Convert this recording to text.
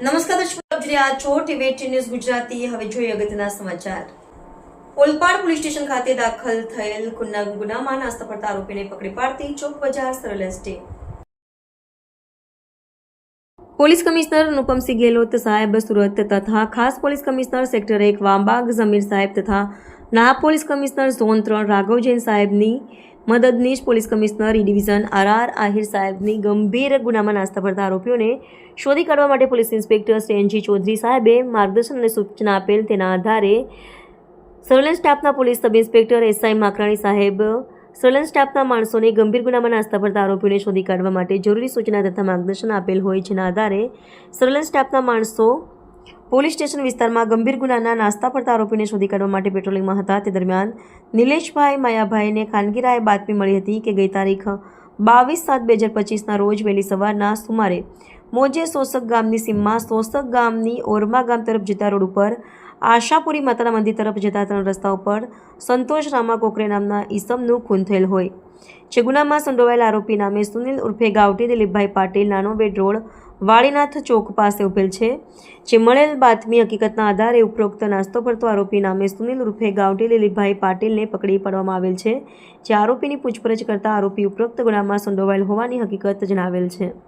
નમસ્કાર દર્શકો રહ્યા છો ટીવી ન્યૂઝ ગુજરાતી. હવે જોઈએ અગત્યના સમાચાર. ઓલપાડ પોલીસ સ્ટેશન ખાતે દાખલ થયેલ ગુના ગુનામાં નાસ્તા પડતા આરોપીને પકડી પાડતી ચોક બજાર સરળ team police commissioner Anupamsinh Gehlot સાહેબ સુરત તથા ખાસ પોલીસ કમિશનર સેક્ટર એક વાંબાગ જમીર સાહેબ તથા નાયબ પોલીસ કમિશનર ઝોન ત્રણ રાઘવ જૈન સાહેબની મદદનીશ police commissioner E division R R Ahir સાહેબની ગંભીર ગુનામાં નાસ્તા પડતા આરોપીઓને શોધી કાઢવા માટે પોલીસ ઇન્સ્પેક્ટર શ્રી ચૌધરી સાહેબે માર્ગદર્શન અને સૂચના આપેલ તેના આધારે સર્વેલન્સ સ્ટાફના police sub inspector SI Makhrani સાહેબ, સર્વેલન્સ સ્ટાફના માણસોને ગંભીર ગુનામાં નાસ્તા પડતા આરોપીઓને શોધી કાઢવા માટે જરૂરી સૂચના તથા માર્ગદર્શન આપેલ હોય જેના આધારે સર્વેલન્સ સ્ટાફના માણસો પોલીસ સ્ટેશન વિસ્તારમાં ગંભીર ગુનાના નાસ્તા પડતા આરોપીને શોધી કાઢવા માટે પેટ્રોલિંગમાં હતા. તે દરમિયાન નિલેશભાઈ માયાભાઈને ખાનગી રાહે બાતમી મળી હતી કે ગઈ તારીખ બાવીસ સાત બે હજાર પચીસના રોજ વહેલી સવારના સુમારે મોજે સોસક ગામની સીમમાં સોસક ગામની ઓરમા ગામ તરફ જતા રોડ ઉપર આશાપુરી માતાના મંદિર તરફ જતા ત્રણ રસ્તા ઉપર સંતોષ રામા કોકરે નામના ઈસમનું ખૂન થયેલ હોય. જે ગુનામાં સંડોવાયેલ આરોપી નામે સુનિલ ઉર્ફે ગાવટી દિલીપભાઈ પાટીલ, નાનો બેડ રોડ વાળીનાથ ચોક પાસે ઉભેલ છે, જે મળેલ બાતમી હકીકતના આધારે ઉપરોક્ત નાસ્તો પડતો આરોપી નામે સુનિલ રૂપે ગાવટી લીલીભાઈ પાટીલને પકડી પાડવામાં આવેલ છે, જે આરોપીની પૂછપરછ કરતા આરોપી ઉપરોક્ત ગુનામાં સંડોવાયેલ હોવાની હકીકત જણાવેલ છે.